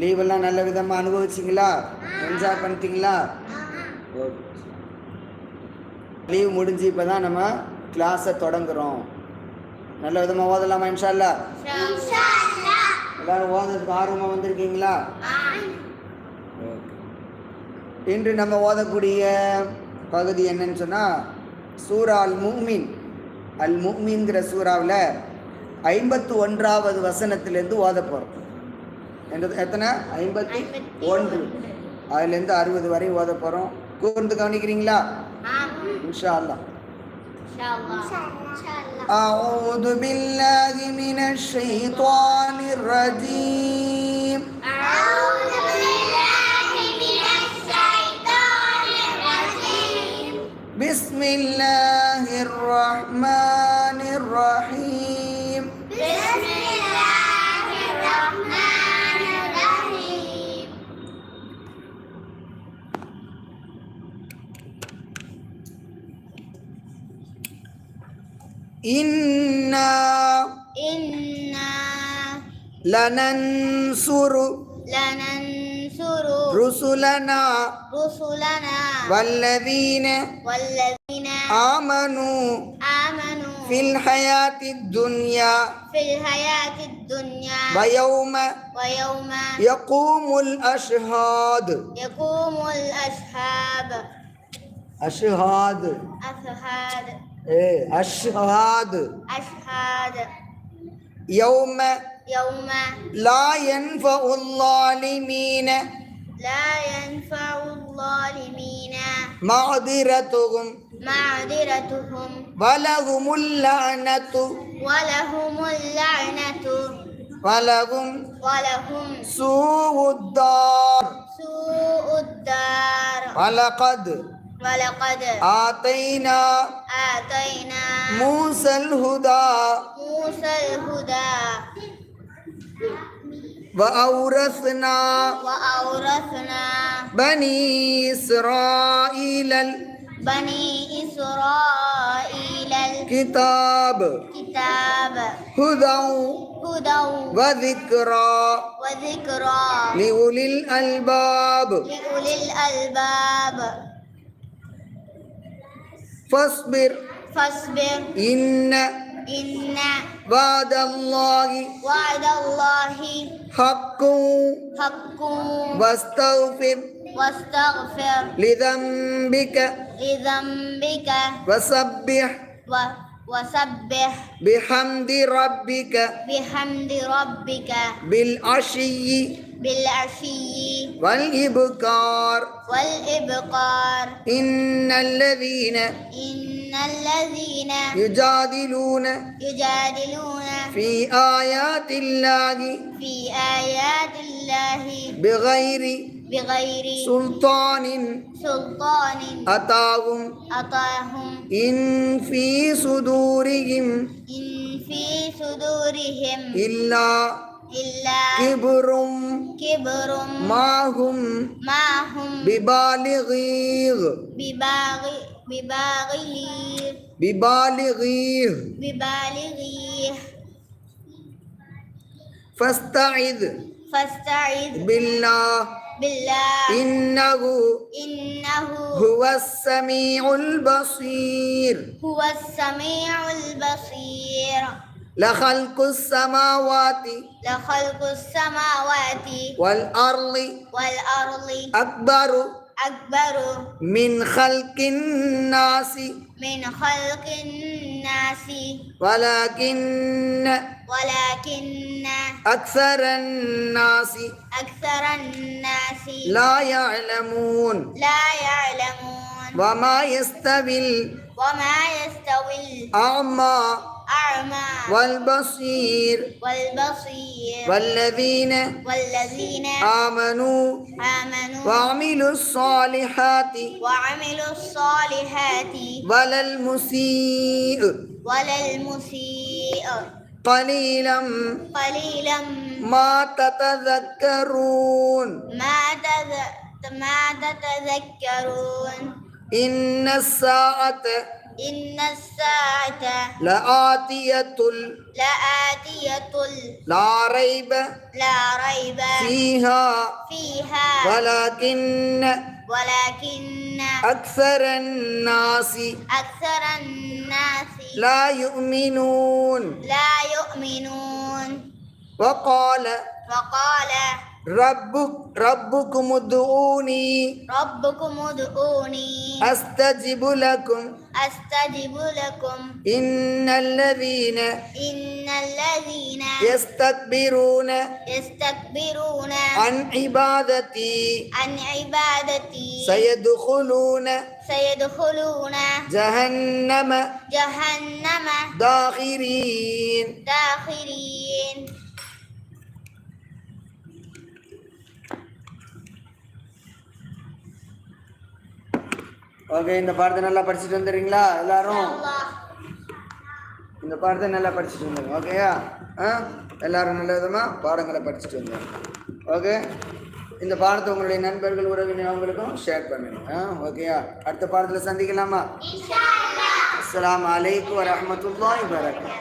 லீவெல்லாம் நல்ல விதமாக அனுபவிச்சிங்களா? என்ஜாய் பண்ணிட்டீங்களா? லீவ் முடிஞ்சு இப்போ தான் நம்ம கிளாஸை தொடங்குறோம். நல்ல விதமாக ஓதலாமா இன்ஷா அல்லா எல்லாரும் ஓதுறதுக்கு ஆர்வமாக வந்திருக்கீங்களா? இன்று நம்ம ஓதக்கூடிய பகுதி என்னன்னு சொன்னால் சூரா அல் முஹ்மின் அல் முஹ்மின்கிற சூறாவில் ஐம்பத்து ஒன்றாவது வசனத்திலேருந்து ஓத போகிறோம் என்றது எத்தனை ஐம்பத்தி ஒன்று அதுலேருந்து அறுபது வரை ஓத போகிறோம் கூர்ந்து கவனிக்கிறீங்களா இன்ஷா அல்லாஹ் أعوذ بالله من الشيطان الرجيم بسم إنا إنا لننصر لننصر رسلنا رسلنا والذين والذين آمنوا آمنوا في الحياة الدنيا في الحياة الدنيا ويوم ويوم يقوم الأشهاد يقوم الأشهاد أشهاد. أشهاد. إيه أشهاد. أشهاد. يوم يوم. لا ينفع الظالمين. لا ينفع الظالمين. معذرتهم. معذرتهم. ولهم اللعنة. ولهم اللعنة. ولهم ولهم سوء الدار. سوء الدار. ولقد ولقد آتينا آتينا موسى الهدى موسى الهدى وأورثنا وأورثنا بني إسرائيل بني إسرائيل الكتاب الكتاب هدى هدى وذكرى وذكرى لأولي الألباب لأولي الألباب فاصبر. فاصبر. إن إن وعد الله وعد الله حق. حق. واستغفر واستغفر. لذنبك. لذنبك. وسبح و- وسبح. بحمد ربك. بحمد ربك. بالعشي. بالعشي. والإبكار. والإبقار إن الذين إن الذين يجادلون يجادلون في آيات الله في آيات الله بغير بغير سلطان. سلطان. أتاهم. أطاهم إن في صدورهم إن في صدورهم إلا إلا كبر كبر ما هم ما هم ببالغيه ببالغيه ببالغيه فاستعذ فاستعذ بالله بالله إنه إنه هو السميع البصير هو السميع البصير لخلق السماوات لخلق السماوات والأرض والأرض أكبر أكبر من خلق الناس. من خلق الناس. ولكن ولكن أكثر الناس أكثر الناس لا يعلمون. لا يعلمون. وما يستوي وما يستوي الأعمى. الأعمى والبصير. والبصير. والذين والذين آمنوا. آمنوا. وعملوا الصالحات. وعملوا الصالحات. ولا المسيء. ولا المسيء. قليلا قليلا. ما تتذكرون. ما تذ... ما تتذكرون. إن الساعة إن الساعة لآتية لآتية لا ريب لا ريب فيها فيها ولكن ولكن أكثر الناس أكثر الناس لا يؤمنون. لا يؤمنون. وقال وقال ربك ربكم ادعوني. ربكم ادعوني. أستجب لكم. أستجب لكم. إن الذين إن الذين يستكبرون يستكبرون عن عبادتي. عن عبادتي. سيدخلون سيدخلون جهنم جهنم داخرين. داخرين. ஓகே இந்த பாடத்தை நல்லா படிச்சுட்டு வந்துடுறீங்களா எல்லாரும்? இந்த பாடத்தை நல்லா படிச்சுட்டு வந்துடுங்க ஓகேயா? ஆ? எல்லாரும் நல்ல விதமாக பாடங்களை படிச்சுட்டு வந்துடுங்க. ஓகே? இந்த பாடத்தை உங்களுடைய நண்பர்கள் உறவினர்களுக்கும் ஷேர் பண்ணுங்க. ஆ ஓகேயா? அடுத்த பாடத்தில் சந்திக்கலாமா? அஸ்லாம் வலைக்கம் வரமத்துல்லா வரகம்